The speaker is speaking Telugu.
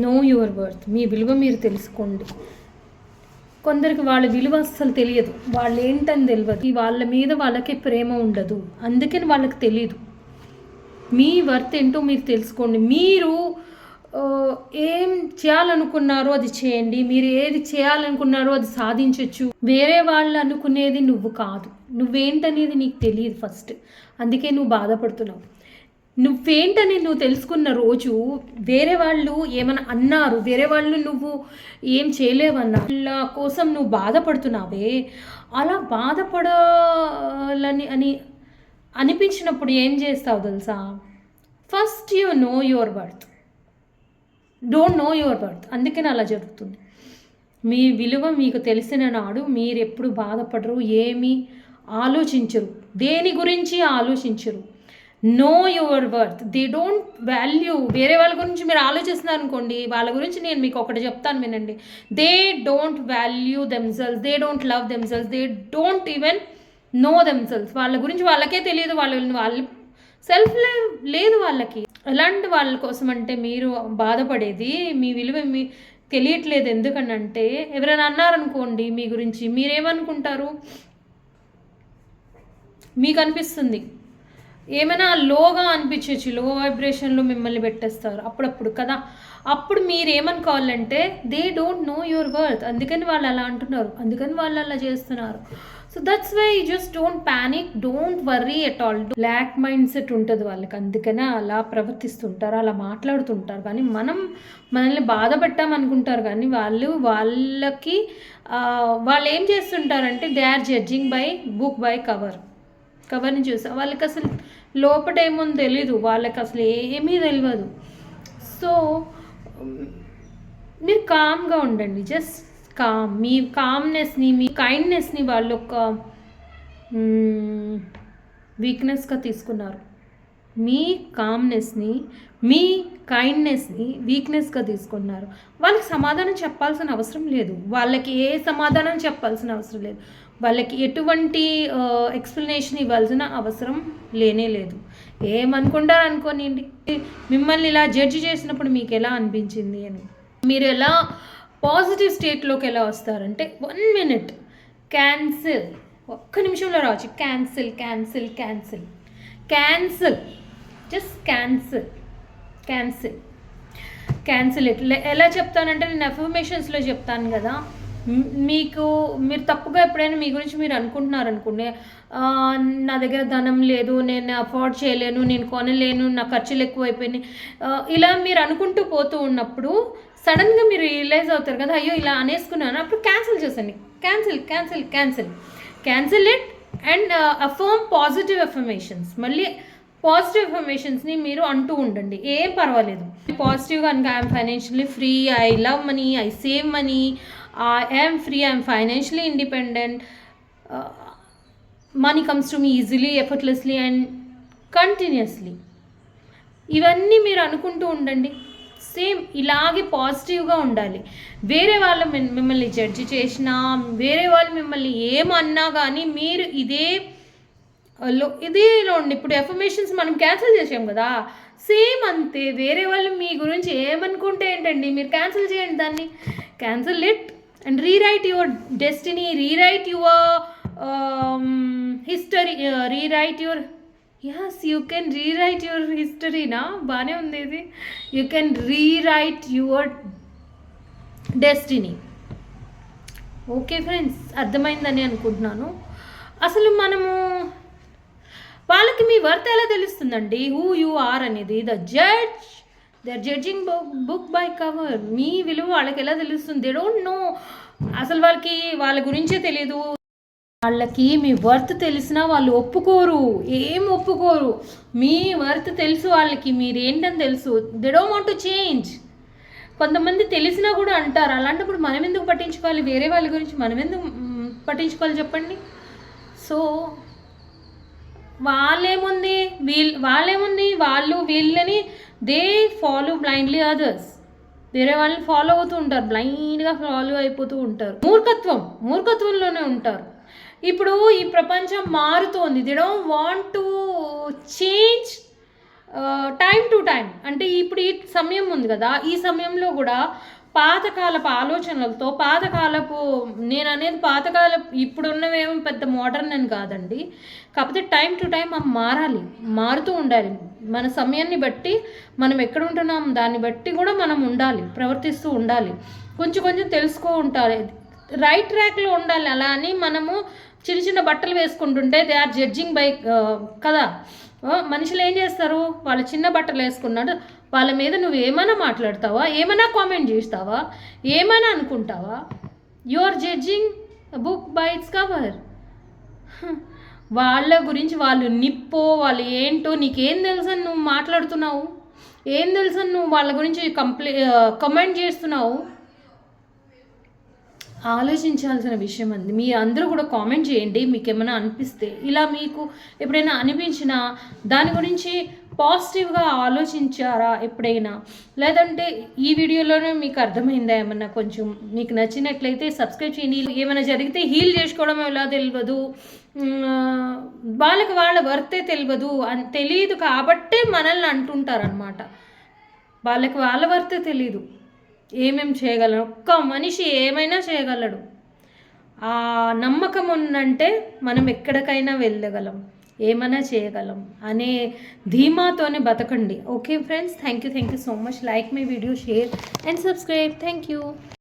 నో యువర్ వర్త్ మీ విలువ మీరు తెలుసుకోండి. కొందరికి వాళ్ళ విలువ అస్సలు తెలియదు. వాళ్ళు ఏంటని తెలియదు వాళ్ళ మీద వాళ్ళకి ప్రేమ ఉండదు. అందుకని వాళ్ళకి తెలియదు మీ వర్త్ ఏంటో మీరు తెలుసుకోండి. మీరు ఏం చేయాలనుకున్నారో అది చేయండి. మీరు ఏది చేయాలనుకున్నారో అది సాధించవచ్చు వేరే వాళ్ళు అనుకునేది నువ్వు కాదు. నువ్వేంటనేది నీకు తెలియదు ఫస్ట్. అందుకే నువ్వు బాధపడుతున్నావు. నువ్వేంటని నువ్వు తెలుసుకున్న రోజు వేరే వాళ్ళు ఏమైనా అన్నారు? వేరే వాళ్ళు నువ్వు ఏం చేయలేవన్నా? వాళ్ళ కోసం నువ్వు బాధపడుతున్నావే. అలా బాధపడాలని అని అనిపించినప్పుడు ఏం చేస్తావు తెలుసా? First you know your birth don't know your birth అందుకని అలా జరుగుతుంది. మీ విలువ మీకు తెలిసిన నాడు మీరు ఎప్పుడు బాధపడరు ఏమీ ఆలోచించరు. దేని గురించి ఆలోచించరు? Know your worth they don't value వేరే వాళ్ళ గురించి మీరు ఆలోచిస్తున్నారు అనుకోండి వాళ్ళ గురించి నేను మీకు ఒకటి చెప్తాను వినండి. They don't value themselves they don't love themselves they don't even know themselves వాళ్ళ గురించి వాళ్ళకే తెలియదు వాళ్ళ వాళ్ళు సెల్ఫ్ లేదు వాళ్ళకి. ఎలాంటి వాళ్ళ కోసం అంటే మీరు బాధపడేది మీ విలువ మీ తెలియట్లేదు ఎందుకనంటే ఎవరైనా అన్నారనుకోండి మీ గురించి మీరేమనుకుంటారు? మీకు అనిపిస్తుంది. ఏమైనా లోగా అనిపించవచ్చు లో వైబ్రేషన్లో మిమ్మల్ని పెట్టేస్తారు అప్పుడప్పుడు కదా? అప్పుడు మీరు ఏమనుకోవాలంటే they don't know your worth అందుకని వాళ్ళు అలా అంటున్నారు. అందుకని వాళ్ళు అలా చేస్తున్నారు. So that's why just don't panic don't worry at all block mindset ఉంటుంది వాళ్ళకి. అందుకనే అలా ప్రవర్తిస్తుంటారు అలా మాట్లాడుతుంటారు. కానీ మనం మనల్ని బాధ పెట్టామనుకుంటారు. కానీ వాళ్ళు వాళ్ళకి వాళ్ళు ఏం చేస్తుంటారంటే they are judging by book by cover కవర్ని చూసా. వాళ్ళకి అసలు లోపట ఏముందో తెలీదు. వాళ్ళకి అసలు ఏమీ తెలియదు సో మీరు కామ్గా ఉండండి. Just com. మీ కామ్నెస్ని మీ కైండ్నెస్ని వాళ్ళు ఒక వీక్నెస్గా తీసుకున్నారు. మీ కామ్నెస్ని మీ కైండ్నెస్ని వీక్నెస్గా తీసుకున్నారు వాళ్ళకి సమాధానం చెప్పాల్సిన అవసరం లేదు. వాళ్ళకి ఏ సమాధానం చెప్పాల్సిన అవసరం లేదు. వాళ్ళకి ఎటువంటి ఎక్స్ప్లెనేషన్ ఇవ్వాల్సిన అవసరం లేనే లేదు. ఏమనుకుంటారు అనుకోనివ్వండి మిమ్మల్ని ఇలా జడ్జి చేసినప్పుడు మీకు ఎలా అనిపించింది అని. మీరు ఎలా పాజిటివ్ స్టేట్లోకి ఎలా వస్తారంటే వన్ మినిట్. క్యాన్సిల్. ఒక్క నిమిషంలో రావచ్చు. Cancel cancel cancel. Cancel just cancel cancel cancel it ఎలా చెప్తానంటే నేను అఫర్మేషన్స్లో చెప్తాను కదా. మీకు మీరు తప్పుగా ఎప్పుడైనా మీ గురించి మీరు అనుకుంటున్నారు అనుకోండి నా దగ్గర ధనం లేదు నేను అఫోర్డ్ చేయలేను నేను కొనలేను నా ఖర్చులు ఎక్కువైపోయినాయి. ఇలా మీరు అనుకుంటూ పోతూ ఉన్నప్పుడు సడన్గా మీరు రియలైజ్ అవుతారు కదా అయ్యో ఇలా అనేసుకున్నాను. అప్పుడు cancel చేసండి cancel cancel cancel cancel it and affirm positive affirmations మళ్ళీ పాజిటివ్ ఇన్ఫర్మేషన్స్ని మీరు అంటూ ఉండండి. ఏం పర్వాలేదు. పాజిటివ్ కనుక I'm financially free I love money I save money I'm free I'm financially independent money comes to me easily effortlessly and continuously ఇవన్నీ మీరు అనుకుంటూ ఉండండి. సేమ్ ఇలాగే పాజిటివ్గా ఉండాలి. వేరే వాళ్ళు మిమ్మల్ని జడ్జి చేసినా వేరే వాళ్ళు మిమ్మల్ని ఏమన్నా కానీ మీరు ఇదే లో ఇదేలో ఉండి ఇప్పుడు ఎఫర్మేషన్స్ మనం క్యాన్సిల్ చేసాం కదా. సేమ్ అంతే వేరే వాళ్ళు మీ గురించి ఏమనుకుంటే ఏంటండి? మీరు క్యాన్సిల్ చేయండి దాన్ని. Cancel it and rewrite your destiny rewrite your history rewrite your as you can rewrite your హిస్టరీనా బాగానే ఉంది ఇది. You can rewrite your destiny okay friends అర్థమైందని అనుకుంటున్నాను. అసలు మనము వాళ్ళకి మీ వర్త్ ఎలా తెలుస్తుందండి? హూ యు ఆర్ అనేది. The judge they are judging book by cover మీ విలువ వాళ్ళకి ఎలా తెలుస్తుంది? దే డోంట్ నో అసలు వాళ్ళకి వాళ్ళ గురించే తెలియదు వాళ్ళకి మీ వర్త్ తెలిసినా వాళ్ళు ఒప్పుకోరు. ఏం ఒప్పుకోరు? మీ వర్త్ తెలుసు వాళ్ళకి మీరు ఏంటని తెలుసు. They don't want to change కొంతమంది తెలిసినా కూడా అంటారు. అలాంటప్పుడు మనం ఎందుకు పట్టించుకోవాలి? వేరే వాళ్ళ గురించి మనం ఎందుకు పట్టించుకోవాలి చెప్పండి? సో వాళ్ళేముంది? వీళ్ళు వాళ్ళేముంది? వాళ్ళు వీళ్ళని దే ఫాలో బ్లైండ్లీ అదర్స్ వేరే వాళ్ళని ఫాలో అవుతూ ఉంటారు. బ్లైండ్గా ఫాలో అయిపోతూ ఉంటారు. మూర్ఖత్వం మూర్ఖత్వంలోనే ఉంటారు. ఇప్పుడు ఈ ప్రపంచం మారుతోంది. They don't want to change time to time అంటే ఇప్పుడు ఈ సమయం ఉంది కదా. ఈ సమయంలో కూడా పాతకాలపు ఆలోచనలతో పాతకాలపు నేను అనేది పాతకాలపు ఇప్పుడున్నవేమో పెద్ద మోడర్న్ అని కాదండి. కాకపోతే టైం టు టైం మనం మారాలి. మారుతూ ఉండాలి. మన సమయాన్ని బట్టి మనం ఎక్కడ ఉంటున్నాం దాన్ని బట్టి కూడా మనం ఉండాలి ప్రవర్తిస్తూ ఉండాలి. కొంచెం కొంచెం తెలుసుకో ఉంటారు రైట్ ట్రాక్లో ఉండాలి. అలా అని మనము చిన్న చిన్న బట్టలు వేసుకుంటుంటే దే ఆర్ జడ్జింగ్ బై కదా? మనుషులు ఏం చేస్తారు? వాళ్ళు చిన్న బట్టలు వేసుకున్నాడు. వాళ్ళ మీద నువ్వు ఏమైనా మాట్లాడతావా? ఏమైనా కామెంట్ చేస్తావా? ఏమైనా అనుకుంటావా? You are judging book by its cover వాళ్ళ గురించి వాళ్ళు నిప్పో వాళ్ళు ఏంటో నీకేం తెలుసని నువ్వు మాట్లాడుతున్నావు? ఏం తెలుసని నువ్వు వాళ్ళ గురించి కంప్లై కమెంట్ చేస్తున్నావు? ఆలోచించాల్సిన విషయం అంది. మీ అందరూ కూడా కామెంట్ చేయండి మీకు ఏమైనా అనిపిస్తే. ఇలా మీకు ఎప్పుడైనా అనిపించినా దాని గురించి పాజిటివ్గా ఆలోచించారా ఎప్పుడైనా? లేదంటే ఈ వీడియోలోనే మీకు అర్థమైందా ఏమన్నా కొంచెం? మీకు నచ్చినట్లయితే సబ్స్క్రైబ్ చేయండి. ఏమైనా జరిగితే హీల్ చేసుకోవడం ఎలా తెలియదు వాళ్ళకి వాళ్ళ వర్తే తెలియదు అని తెలియదు కాబట్టే మనల్ని అంటుంటారనమాట వాళ్ళకి వాళ్ళ వర్తే తెలియదు ఏమేమి చేయగలడు ఒక్క మనిషి ఏమైనా చేయగలడు. ఆ నమ్మకం ఉందంటే మనం ఎక్కడికైనా వెళ్ళగలం. ఏమైనా చేయగలం అనే ధీమాతోనే బతకండి. Okay friends thank you thank you so much. Like my video share and subscribe. Thank you